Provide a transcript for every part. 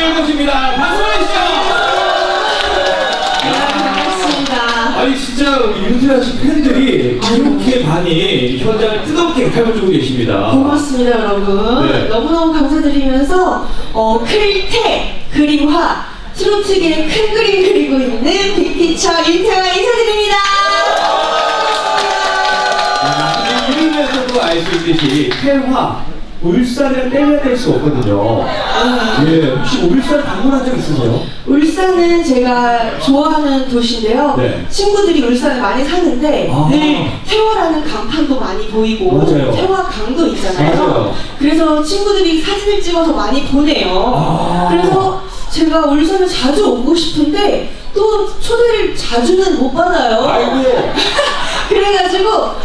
영탁입니다. 박수 보내주시죠. 반갑습니다. 아니 진짜 윤세아 씨 팬들이 이렇게 많이 현장을 뜨겁게 밟아주고 계십니다. 고맙습니다, 여러분. 네. 너무너무 감사드리면서 어, 클테 그림화 트로트계의 큰 그림 그리고 있는 빅피처 윤태화 인사드립니다. 아, 이름에서도 알 수 있듯이 팬화 울산을 떼려낼 수 없거든요. 예, 혹시 울산 방문한 적 있으세요? 울산은 제가 좋아하는 도시인데요. 네. 친구들이 울산에 많이 사는데 아. 늘 태화라는 간판도 많이 보이고 맞아요. 태화강도 있잖아요. 맞아요. 그래서 친구들이 사진을 찍어서 많이 보내요. 아. 그래서 제가 울산을 자주 오고 싶은데 또 초대를 자주는 못 받아요. 아이고.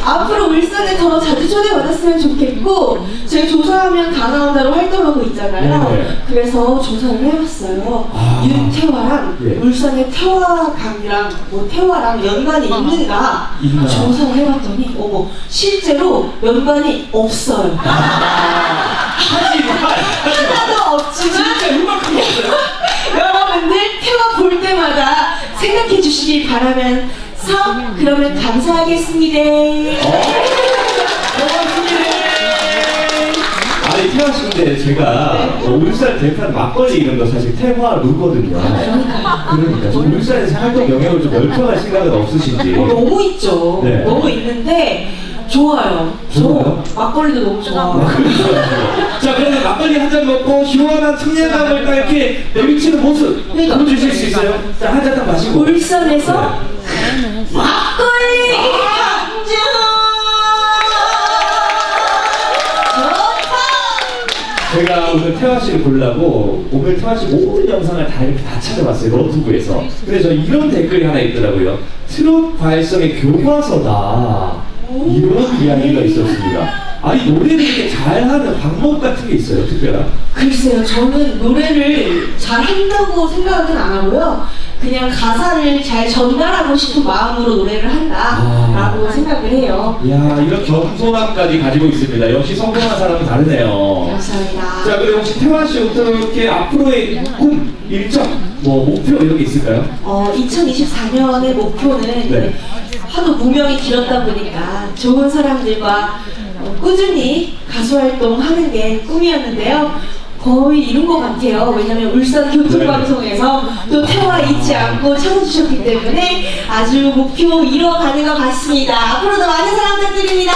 앞으로 울산에 더 자주 초대받았으면 좋겠고 제가 조사하면 다 나온다로 활동하고 있잖아요. 네. 그래서 조사를 해봤어요. 아. 윤태화랑 예. 울산의 태화강이랑 뭐 태화랑 연관이 있는가 있나? 조사를 해봤더니 어머 실제로 연관이 없어요. 하지만, 하지만. 하나도 없지만 진짜 이만큼 없어요? 여러분들 태화 볼 때마다 생각해 주시길 바라면 서 그러면 감사하겠습니다. 아니 태화 씨인데 제가 어, 울산 대판 막걸리 이런 거 사실 태화 루거든요. 그러니까 좀 울산에서 활동 영역을 좀 넓혀갈 생각은 없으신지. 어, 너무 있죠. 네. 너무 있는데 좋아요. 좋아요? 저 막걸리도 너무 좋아. 자 그러면 막걸리 한 잔 먹고 시원한 청량감을 딱 이렇게 내비치는 모습 그러니까. 보여주실 수 있어요? 자 한 잔 딱 마시고 울산에서 막걸리 좋다. 제가 오늘 태화 씨를 보려고 오늘 태화 씨 모든 영상을 다 이렇게 다 찾아봤어요 너튜브에서 그래서 이런 댓글이 하나 있더라고요 트롯 발성의 교과서다 이런 이야기가 있었습니다 아니 노래를 이렇게 잘하는 방법 같은 게 있어요 특별한 글쎄요, 저는 노래를 잘 한다고 생각은 안 하고요. 그냥 가사를 잘 전달하고 싶은 마음으로 노래를 한다라고 아. 생각을 해요. 이야 이런 겸손함까지 가지고 있습니다 역시 성공한 사람은 다르네요 감사합니다. 자 그리고 혹시 태화 씨 어떻게 앞으로의 꿈, 일정, 뭐 목표 이런 게 있을까요? 어, 2024년의 목표는 네. 하도 무명이 길었다 보니까 좋은 사람들과 어, 꾸준히 가수 활동하는 게 꿈이었는데요. 거의 이룬 것 같아요. 왜냐면 울산 교통방송에서 또 태화 잊지 않고 찾아주셨기 때문에 아주 목표 이뤄가는 것 같습니다. 앞으로도 많은 사랑 부탁드립니다.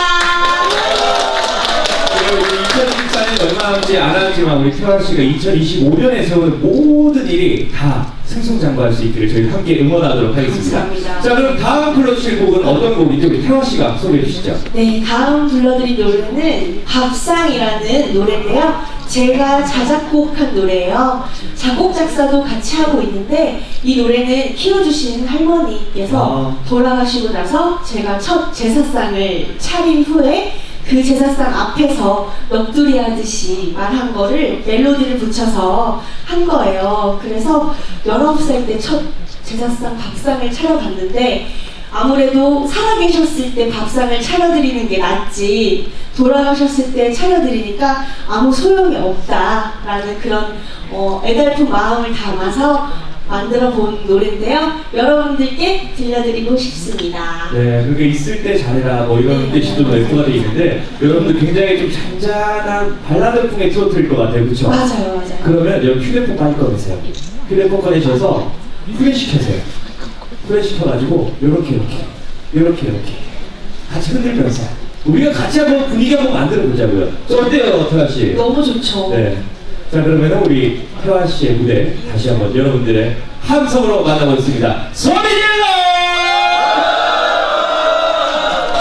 우리 2024년 얼마 남지 않았지만 우리 태화 씨가 2025년에 세운 모든 일이 다 승승장구할 수 있기를 저희 함께 응원하도록 하겠습니다. 감사합니다. 자 그럼 다음 불러주실 곡은 어떤 곡인지 우리 태화 씨가 소개해 주시죠. 네, 다음 불러드릴 노래는 밥상이라는 노래인데요. 제가 자작곡한 노래예요. 작곡 작사도 같이 하고 있는데 이 노래는 키워주신 할머니께서 아. 돌아가시고 나서 제가 첫 제사상을 차린 후에 그 제사상 앞에서 넋두리 하듯이 말한 거를 멜로디를 붙여서 한 거예요. 그래서 19살 때 첫 제사상 밥상을 차려봤는데 아무래도 살아계셨을 때 밥상을 차려드리는 게 낫지 돌아가셨을 때 차려드리니까 아무 소용이 없다라는 그런 어, 애달픈 마음을 담아서 만들어 본 노래인데요. 여러분들께 들려드리고 싶습니다. 네, 그게 있을 때 잘해라 뭐 이런 네. 뜻이 좀 멘트가 되어 있는데 여러분들 굉장히 좀 잔잔한 발라드풍의 트로트일 것 같아요, 그렇죠? 맞아요, 맞아요. 그러면 여기 휴대폰 빨리 꺼내세요. 휴대폰 꺼내셔서 후레시켜세요. 후레시켜가지고 요렇게 이렇게 요렇게 이렇게 같이 흔들면서 우리가 같이 한번 분위기 한번 만들어 보자고요. 저 어때요, 태화 씨? 너무 좋죠. 네. 자 그러면 우리 태화 씨의 무대 다시 한번 여러분들의 함성으로 만나보겠습니다. 소민이